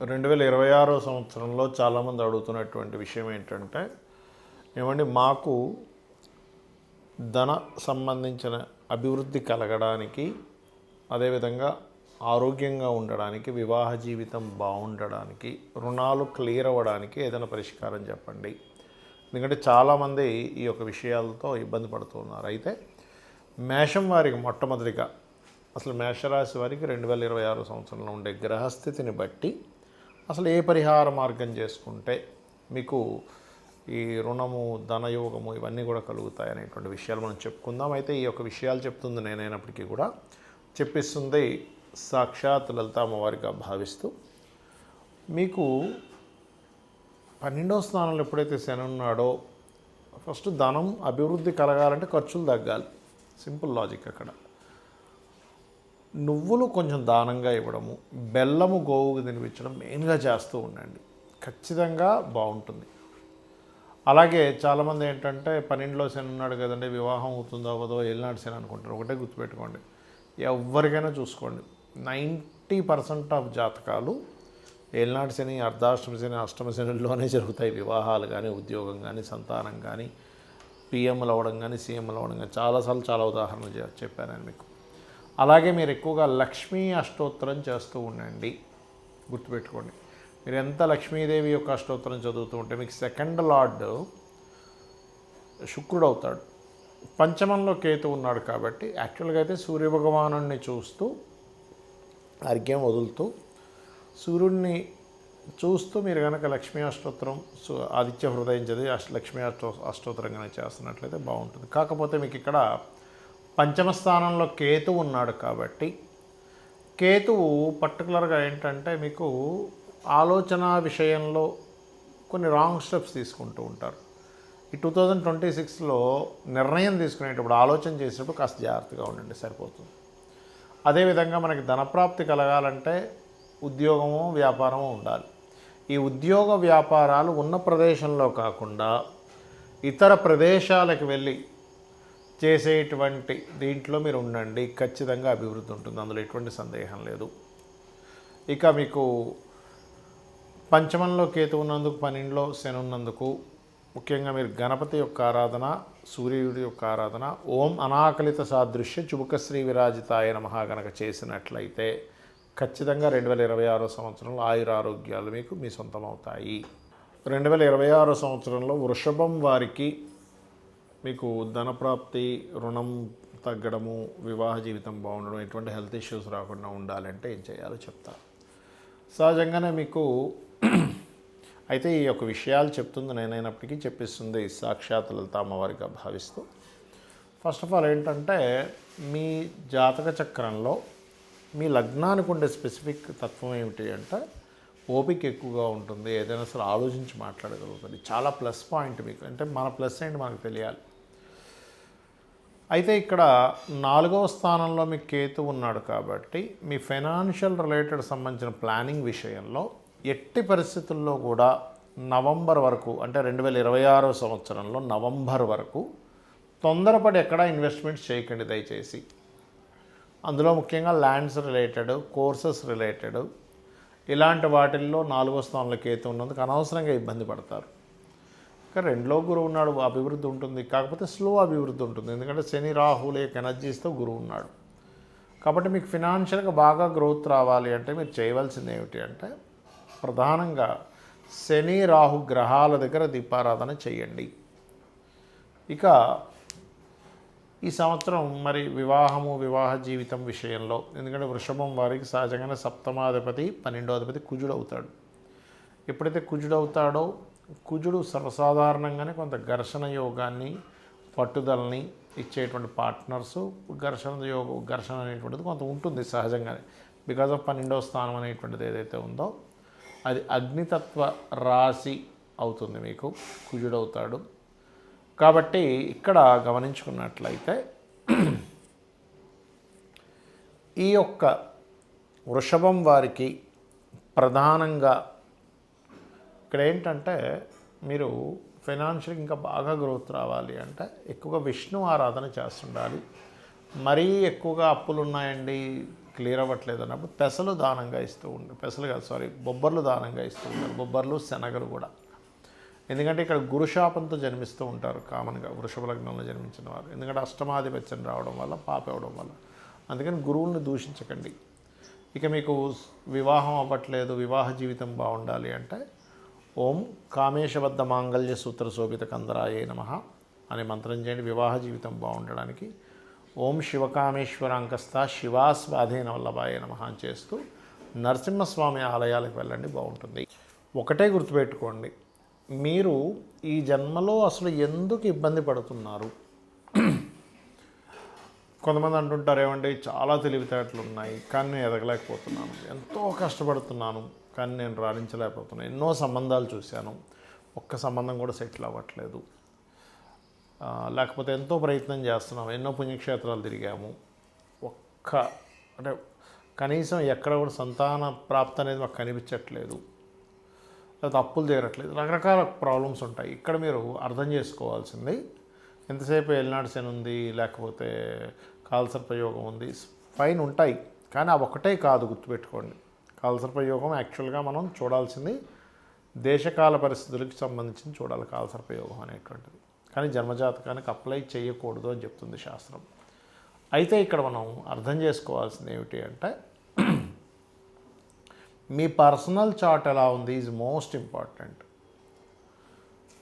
రెండు వేల ఇరవై ఆరో సంవత్సరంలో చాలామంది అడుగుతున్నటువంటి విషయం ఏంటంటే ఏమండి మాకు ధన సంబంధించిన అభివృద్ధి కలగడానికి అదేవిధంగా ఆరోగ్యంగా ఉండడానికి వివాహ జీవితం బాగుండడానికి రుణాలు క్లియర్ అవ్వడానికి ఏదైనా పరిష్కారం చెప్పండి. ఎందుకంటే చాలామంది ఈ యొక్క విషయాలతో ఇబ్బంది పడుతున్నారు. అయితే మేషం వారికి మొట్టమొదటిగా అసలు మేషరాశి వారికి రెండు వేల ఇరవై ఆరు సంవత్సరంలో ఉండే గ్రహస్థితిని బట్టి అసలు ఏ పరిహార మార్గం చేసుకుంటే మీకు ఈ రుణము ధనయోగము ఇవన్నీ కూడా కలుగుతాయి అనేటువంటి విషయాలు మనం చెప్పుకుందాం. అయితే ఈ యొక్క విషయాలు చెప్తుంది నేనైనప్పటికీ కూడా. చెప్పిస్తుంది సాక్షాత్ లలిత అమ్మవారిగా భావిస్తూ మీకు పన్నెండవ స్థానంలో ఎప్పుడైతే శని ఉన్నాడో ఫస్ట్ ధనం అభివృద్ధి కలగాలంటే ఖర్చులు తగ్గాలి. సింపుల్ లాజిక్ అక్కడ. నువ్వులు కొంచెం దానంగా ఇవ్వడము బెల్లము గోవుకు తినిపించడం మెయిన్గా చేస్తూ ఉండండి. ఖచ్చితంగా బాగుంటుంది. అలాగే చాలామంది ఏంటంటే పన్నెండులో శని ఉన్నాడు కదండి వివాహం అవుతుందో అవ్వదో ఏలినాడు శని అనుకుంటారు. ఒకటే గుర్తుపెట్టుకోండి. ఎవరికైనా చూసుకోండి. నైంటీ పర్సెంట్ ఆఫ్ జాతకాలు ఏలినాడు శని అర్ధాష్టమ శని అష్టమ శనిలోనే జరుగుతాయి. వివాహాలు కానీ ఉద్యోగం కానీ సంతానం కానీ పిఎంలు అవ్వడం కానీ సీఎంలు అవ్వడం కానీ చాలాసార్లు చాలా ఉదాహరణలు చెప్పాను నేను మీకు. అలాగే మీరు ఎక్కువగా లక్ష్మీ అష్టోత్తరం చేస్తూ ఉండండి. గుర్తుపెట్టుకోండి. మీరు ఎంత లక్ష్మీదేవి యొక్క అష్టోత్తరం చదువుతూ ఉంటే మీకు సెకండ్ లార్డ్ శుక్రుడు అవుతాడు. పంచమంలో కేతు ఉన్నాడు కాబట్టి యాక్చువల్గా అయితే సూర్యభగవాను చూస్తూ అర్ఘ్యం వదులుతూ సూర్యుడిని చూస్తూ మీరు కనుక లక్ష్మీ అష్టోత్తరం ఆదిత్య హృదయం చదివి అష్ట లక్ష్మీ అష్టో అష్టోత్తరం కనుక చేస్తున్నట్లయితే బాగుంటుంది. కాకపోతే మీకు ఇక్కడ పంచమ స్థానంలో కేతు ఉన్నాడు కాబట్టి కేతువు పర్టికులర్గా ఏంటంటే మీకు ఆలోచన విషయంలో కొన్ని రాంగ్ స్టెప్స్ తీసుకుంటూ ఉంటారు. ఈ టూ థౌజండ్ ట్వంటీ సిక్స్లో నిర్ణయం తీసుకునేటప్పుడు ఆలోచన చేసేటప్పుడు కాస్త జాగ్రత్తగా ఉండండి సరిపోతుంది. అదేవిధంగా మనకి ధనప్రాప్తి కలగాలంటే ఉద్యోగము వ్యాపారము ఉండాలి. ఈ ఉద్యోగ వ్యాపారాలు ఉన్న ప్రదేశంలో కాకుండా ఇతర ప్రదేశాలకు వెళ్ళి చేసేటువంటి దీంట్లో మీరు ఉండండి. ఖచ్చితంగా అభివృద్ధి ఉంటుంది. అందులో ఎటువంటి సందేహం లేదు. ఇక మీకు పంచమంలో కేతు ఉన్నందుకు పన్నెండులో శని ఉన్నందుకు ముఖ్యంగా మీరు గణపతి యొక్క ఆరాధన సూర్యుడి యొక్క ఆరాధన ఓం అనాకలిత సాదృశ్య చుబుక శ్రీ విరాజితాయ నమః గనక చేసినట్లయితే ఖచ్చితంగా రెండు వేల ఇరవై ఆరో సంవత్సరంలో ఆయుర ఆరోగ్యాలు మీకు మీ సొంతం అవుతాయి రెండు వేల ఇరవై ఆరో సంవత్సరంలో వృషభం వారికి మీకు ధనప్రాప్తి రుణం తగ్గడము వివాహ జీవితం బాగుండడం ఎటువంటి హెల్త్ ఇష్యూస్ రాకుండా ఉండాలంటే ఏం చేయాలో చెప్తాను సహజంగానే మీకు అయితే ఈ యొక్క విషయాలు చెప్తుంది నేనైనప్పటికీ చెప్పిస్తుంది సాక్షాత్ లలిత అమ్మవారిగా భావిస్తూ. ఫస్ట్ ఆఫ్ ఆల్ ఏంటంటే మీ జాతక చక్రంలో మీ లగ్నానికి ఉండే స్పెసిఫిక్ తత్వం ఏమిటి అంటే ఓపిక ఎక్కువగా ఉంటుంది. ఏదైనా సరే ఆలోచించి మాట్లాడగలుగుతుంది చాలా ప్లస్ పాయింట్ మీకు. అంటే మన ప్లస్ ఏంటి మనకు తెలియాలి. అయితే ఇక్కడ నాలుగవ స్థానంలో మీ కేతు ఉన్నాడు కాబట్టి మీ ఫైనాన్షియల్ రిలేటెడ్ సంబంధించిన ప్లానింగ్ విషయంలో ఎట్టి పరిస్థితుల్లో కూడా నవంబర్ వరకు అంటే రెండు వేల ఇరవై ఆరో సంవత్సరంలో నవంబర్ వరకు తొందరపడి ఎక్కడా ఇన్వెస్ట్మెంట్స్ చేయకండి దయచేసి. అందులో ముఖ్యంగా ల్యాండ్స్ రిలేటెడ్ కోర్సెస్ రిలేటెడ్ ఇలాంటి వాటిల్లో నాలుగో స్థానంలో కేతు ఉన్నందుకు అనవసరంగా ఇబ్బంది పడతారు. ఇంకా రెండులో గురువు ఉన్నాడు అభివృద్ధి ఉంటుంది. కాకపోతే స్లో అభివృద్ధి ఉంటుంది. ఎందుకంటే శని రాహులు యొక్క ఎనర్జీస్తో గురువు ఉన్నాడు. కాబట్టి మీకు ఫినాన్షియల్గా బాగా గ్రోత్ రావాలి అంటే మీరు చేయవలసింది ఏమిటి అంటే ప్రధానంగా శని రాహు గ్రహాల దగ్గర దీపారాధన చేయండి. ఇక ఈ సంవత్సరం మరి వివాహము వివాహ జీవితం విషయంలో ఎందుకంటే వృషభం వారికి సహజంగానే సప్తమాధిపతి పన్నెండో అధిపతి కుజుడు అవుతాడు. ఎప్పుడైతే కుజుడు అవుతాడో కుజుడు సర్వసాధారణంగానే కొంత ఘర్షణ యోగాన్ని పట్టుదలని ఇచ్చేటువంటి పార్ట్నర్స్ ఘర్షణ యోగ ఘర్షణ అనేటువంటిది కొంత ఉంటుంది సహజంగానే. బికాజ్ ఆఫ్ పన్నెండవ స్థానం అనేటువంటిది ఏదైతే ఉందో అది అగ్నితత్వ రాశి అవుతుంది మీకు కుజుడు అవుతాడు కాబట్టి ఇక్కడ గమనించుకున్నట్లయితే ఈ యొక్క వృషభం వారికి ప్రధానంగా ఇక్కడ ఏంటంటే మీరు ఫైనాన్షియల్ ఇంకా బాగా గ్రోత్ రావాలి అంటే ఎక్కువగా విష్ణు ఆరాధన చేస్తుండాలి. మరీ ఎక్కువగా అప్పులు ఉన్నాయండి క్లియర్ అవ్వట్లేదు అన్నప్పుడు పెసలు దానంగా ఇస్తూ ఉంటారు పెసలు కాదు సారీ బొబ్బర్లు దానంగా ఇస్తూ ఉంటారు బొబ్బర్లు శనగలు కూడా. ఎందుకంటే ఇక్కడ గురుశాపంతో జన్మిస్తూ ఉంటారు కామన్గా వృషభ లగ్నంలో జన్మించిన వారు. ఎందుకంటే అష్టమాధిపత్యం రావడం వల్ల పాప అవడం వల్ల. అందుకని గురువుల్ని దూషించకండి. ఇక మీకు వివాహం అవ్వట్లేదు వివాహ జీవితం బాగుండాలి అంటే ఓం కామేశబద్ధ మాంగళ్య సూత్ర శోభిత కందరాయే నమ అనే మంత్రం చేయండి. వివాహ జీవితం బాగుండడానికి ఓం శివకామేశ్వరాంకస్థ శివాస్వాధీన వల్లభాయ నమ అని చేస్తూ నరసింహస్వామి ఆలయాలకు వెళ్ళండి బాగుంటుంది. ఒకటే గుర్తుపెట్టుకోండి మీరు ఈ జన్మలో అసలు ఎందుకు ఇబ్బంది పడుతున్నారు? కొంతమంది అంటుంటారు ఏమంటే చాలా తెలివితేటలు ఉన్నాయి కానీ నేను ఎదగలేకపోతున్నాను ఎంతో కష్టపడుతున్నాను కానీ నేను రాణించలేకపోతున్నాను. ఎన్నో సంబంధాలు చూశాను. ఒక్క సంబంధం కూడా సెటిల్ అవ్వట్లేదు. లేకపోతే ఎంతో ప్రయత్నం చేస్తున్నాము. ఎన్నో పుణ్యక్షేత్రాలు తిరిగాము. ఒక్క అంటే కనీసం ఎక్కడ కూడా సంతాన ప్రాప్తి అనేది మాకు కనిపించట్లేదు. లేకపోతే అప్పులు తీరట్లేదు రకరకాల ప్రాబ్లమ్స్ ఉంటాయి. ఇక్కడ మీరు అర్థం చేసుకోవాల్సింది ఎంతసేపు ఎల్నాడు శని ఉంది లేకపోతే కాల్సర్పయోగం ఉంది ఫైన్ ఉంటాయి. కానీ ఆ ఒకటే కాదు గుర్తుపెట్టుకోండి. కాల్సర్పయోగం యాక్చువల్గా మనం చూడాల్సింది దేశకాల పరిస్థితులకు సంబంధించి చూడాలి కాల్సర్పయోగం అనేటువంటిది. కానీ జన్మజాతకానికి అప్లై చేయకూడదు అని చెప్తుంది శాస్త్రం. అయితే ఇక్కడ మనం అర్థం చేసుకోవాల్సింది ఏమిటి అంటే మీ పర్సనల్ చార్ట్ ఎలా ఉంది ఈజ్ మోస్ట్ ఇంపార్టెంట్.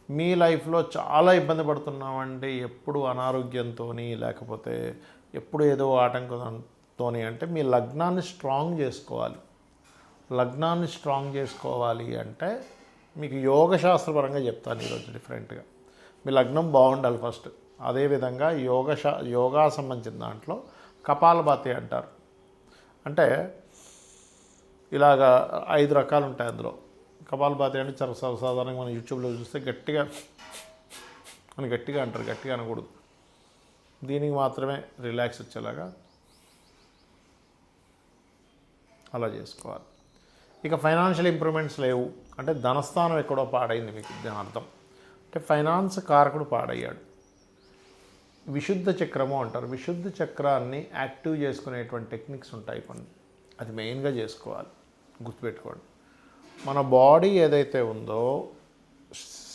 మీ లైఫ్లో చాలా ఇబ్బంది పడుతున్నామంటే ఎప్పుడు అనారోగ్యంతో లేకపోతే ఎప్పుడు ఏదో ఆటంకంతో అంటే మీ లగ్నాన్ని స్ట్రాంగ్ చేసుకోవాలి. లగ్నాన్ని స్ట్రాంగ్ చేసుకోవాలి అంటే మీకు యోగ శాస్త్రపరంగా చెప్తాను ఈరోజు డిఫరెంట్గా. మీ లగ్నం బాగుండాలి ఫస్ట్. అదేవిధంగా యోగ శా యోగా సంబంధించిన దాంట్లో కపాలభాతి అంటారు. అంటే ఇలాగా ఐదు రకాలు ఉంటాయి అందులో. కపాలభాతి అంటే చాలా సర్వసాధారణంగా మనం యూట్యూబ్లో చూస్తే గట్టిగా అని గట్టిగా అంటారు గట్టిగా అనకూడదు. దీనికి మాత్రమే రిలాక్స్ వచ్చేలాగా అలా చేసుకోవాలి. ఇక ఫైనాన్షియల్ ఇంప్రూవ్మెంట్స్ లేవు. అంటే ధనస్థానం ఎక్కడో పాడైంది మీకు దాని అర్థం. అంటే ఫైనాన్స్ కారకుడు పాడయ్యాడు. విశుద్ధ చక్రము అంటారు. విశుద్ధ చక్రాన్ని యాక్టివ్ చేసుకునేటువంటి టెక్నిక్స్ ఉంటాయి కొన్ని. అది మెయిన్గా చేసుకోవాలి. గుర్తుపెట్టుకోండి. మన బాడీ ఏదైతే ఉందో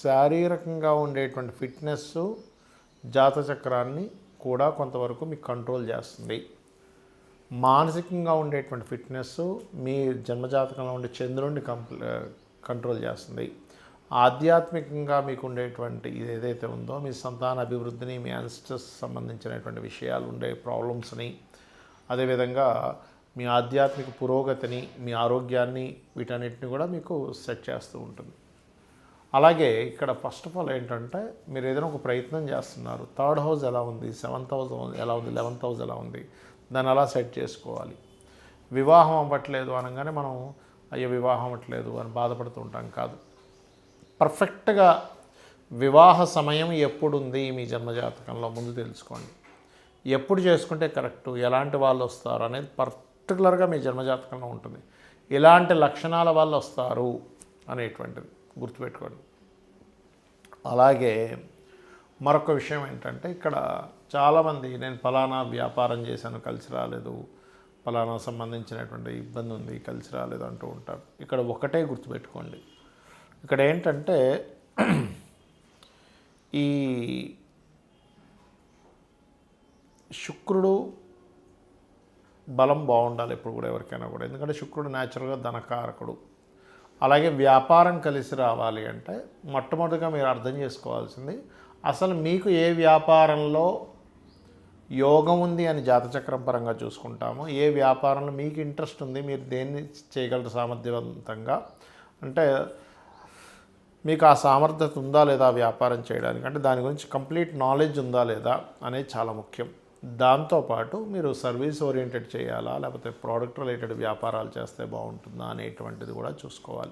శారీరకంగా ఉండేటువంటి ఫిట్నెస్ జాత చక్రాన్ని కూడా కొంతవరకు మీకు కంట్రోల్ చేస్తుంది. మానసికంగా ఉండేటువంటి ఫిట్నెస్ మీ జన్మజాతకంలో ఉండే చంద్రుడిని కంప్ల కంట్రోల్ చేస్తుంది. ఆధ్యాత్మికంగా మీకు ఉండేటువంటి ఇది ఏదైతే ఉందో మీ సంతాన అభివృద్ధిని మీ యాన్స్టర్స్ సంబంధించినటువంటి విషయాలు ఉండే ప్రాబ్లమ్స్ని అదేవిధంగా మీ ఆధ్యాత్మిక పురోగతిని మీ ఆరోగ్యాన్ని వీటన్నిటిని కూడా మీకు సెట్ చేస్తూ ఉంటుంది. అలాగే ఇక్కడ ఫస్ట్ ఆఫ్ ఆల్ ఏంటంటే మీరు ఏదైనా ఒక ప్రయత్నం చేస్తున్నారు. థర్డ్ హౌస్ ఎలా ఉంది? సెవెంత్ హౌస్ ఎలా ఉంది? లెవెంత్ హౌస్ ఎలా ఉంది? దాన్ని అలా సెట్ చేసుకోవాలి. వివాహం అవ్వట్లేదు అనగానే మనం అయ్యో వివాహం అవ్వట్లేదు అని బాధపడుతూ ఉంటాం కాదు. పర్ఫెక్ట్గా వివాహ సమయం ఎప్పుడు ఉంది మీ జన్మజాతకంలో ముందు తెలుసుకోండి. ఎప్పుడు చేసుకుంటే కరెక్ట్ ఎలాంటి వాళ్ళు వస్తారు అనేది పర్టికులర్గా మీ జన్మజాతకంలో ఉంటుంది. ఎలాంటి లక్షణాల వాళ్ళు వస్తారు అనేటువంటిది గుర్తుపెట్టుకోండి. అలాగే మరొక విషయం ఏంటంటే ఇక్కడ చాలామంది నేను ఫలానా వ్యాపారం చేశాను కలిసి రాలేదు. ఫలానా సంబంధించినటువంటి ఇబ్బంది ఉంది కలిసి రాలేదు అంటూ ఉంటారు. ఇక్కడ ఒకటే గుర్తుపెట్టుకోండి. ఇక్కడ ఏంటంటే ఈ శుక్రుడు బలం బాగుండాలి ఎప్పుడు కూడా ఎవరికైనా కూడా. ఎందుకంటే శుక్రుడు న్యాచురల్గా ధనకారకుడు. అలాగే వ్యాపారం కలిసి రావాలి అంటే మొట్టమొదటిగా మీరు అర్థం చేసుకోవాల్సింది అసలు మీకు ఏ వ్యాపారంలో యోగం ఉంది అని జాతచక్రం పరంగా చూసుకుంటాము. ఏ వ్యాపారంలో మీకు ఇంట్రెస్ట్ ఉంది మీరు దేన్ని చేయగలరు సామర్థ్యవంతంగా? అంటే మీకు ఆ సామర్థ్యత ఉందా లేదా వ్యాపారం చేయడానికి? అంటే దాని గురించి కంప్లీట్ నాలెడ్జ్ ఉందా లేదా అనేది చాలా ముఖ్యం. దాంతోపాటు మీరు సర్వీస్ ఓరియంటెడ్ చేయాలా లేకపోతే ప్రోడక్ట్ రిలేటెడ్ వ్యాపారాలు చేస్తే బాగుంటుందా అనేటువంటిది కూడా చూసుకోవాలి.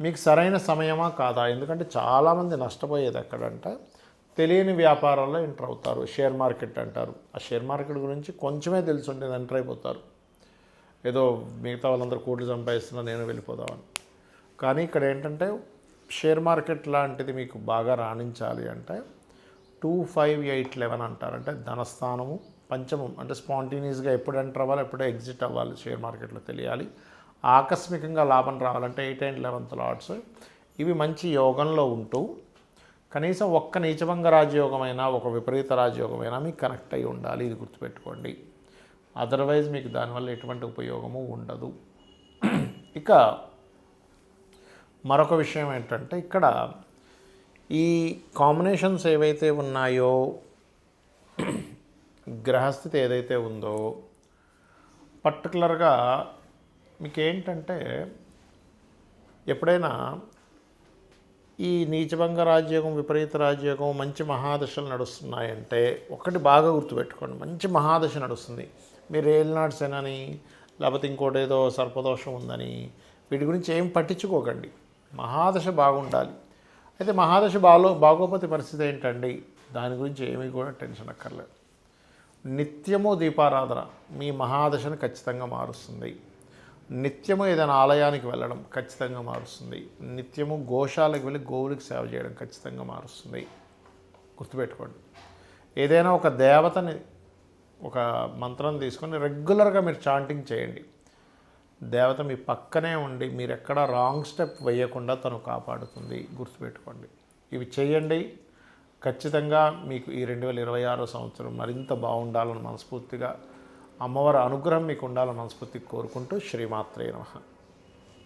మీకు సరైన సమయమా కాదా? ఎందుకంటే చాలామంది నష్టపోయేది ఎక్కడంటే తెలియని వ్యాపారాల్లో ఎంటర్ అవుతారు. షేర్ మార్కెట్ అంటారు. ఆ షేర్ మార్కెట్ గురించి కొంచెమే తెలిసి ఉండేది ఎంటర్ అయిపోతారు. ఏదో మిగతా వాళ్ళందరూ కోట్లు సంపాదిస్తున్నా నేను వెళ్ళిపోదామని. కానీ ఇక్కడ ఏంటంటే షేర్ మార్కెట్ లాంటిది మీకు బాగా రాణించాలి అంటే టూ ఫైవ్ ఎయిట్ లెవెన్ అంటారు. అంటే ధనస్థానము పంచమం. అంటే స్పాంటేనియస్గా ఎప్పుడు ఎంటర్ అవ్వాలి ఎప్పుడు ఎగ్జిట్ అవ్వాలి షేర్ మార్కెట్లో తెలియాలి. ఆకస్మికంగా లాభం రావాలంటే ఎయిట్ అండ్ లెవెన్త్ లాట్స్ ఇవి మంచి యోగంలో ఉంటూ కనీసం ఒక్క నీచభంగ రాజయోగమైనా ఒక విపరీత రాజయోగమైనా మీకు కనెక్ట్ అయి ఉండాలి. ఇది గుర్తుపెట్టుకోండి. అదర్వైజ్ మీకు దానివల్ల ఎటువంటి ఉపయోగము ఉండదు. ఇక మరొక విషయం ఏంటంటే ఇక్కడ ఈ కాంబినేషన్స్ ఏవైతే ఉన్నాయో గ్రహస్థితి ఏదైతే ఉందో పర్టికులర్గా మీకు ఏంటంటే ఎప్పుడైనా ఈ నీచభంగ రాజ్యోగం విపరీత రాజ్యోగం మంచి మహాదశలు నడుస్తున్నాయంటే ఒకటి బాగా గుర్తుపెట్టుకోండి. మంచి మహాదశ నడుస్తుంది. మీరు ఏలినాడ్స్ అని లేకపోతే ఇంకోటి ఏదో సర్పదోషం ఉందని వీటి గురించి ఏం పట్టించుకోకండి. మహాదశ బాగుండాలి. అయితే మహాదశ బాలో బాగోపోతే పరిస్థితి ఏంటండి? దాని గురించి ఏమీ కూడా టెన్షన్ అక్కర్లేదు. నిత్యము దీపారాధన మీ మహాదశను ఖచ్చితంగా మారుస్తుంది. నిత్యము ఏదైనా ఆలయానికి వెళ్ళడం ఖచ్చితంగా మారుస్తుంది. నిత్యము గోశాలకు వెళ్ళి గోవులకు సేవ చేయడం ఖచ్చితంగా మారుస్తుంది. గుర్తుపెట్టుకోండి. ఏదైనా ఒక దేవతని ఒక మంత్రం తీసుకొని రెగ్యులర్గా మీరు చాంటింగ్ చేయండి. దేవత మీ పక్కనే ఉండి మీరు ఎక్కడ రాంగ్ స్టెప్ వేయకుండా తను కాపాడుతుంది. గుర్తుపెట్టుకోండి. ఇవి చేయండి. ఖచ్చితంగా మీకు ఈ రెండు వేల ఇరవై ఆరో సంవత్సరం మరింత బాగుండాలని మనస్ఫూర్తిగా అమ్మవారి అనుగ్రహం మీకు ఉండాలని మనస్ఫూర్తి కోరుకుంటూ శ్రీమాత్రే నమ.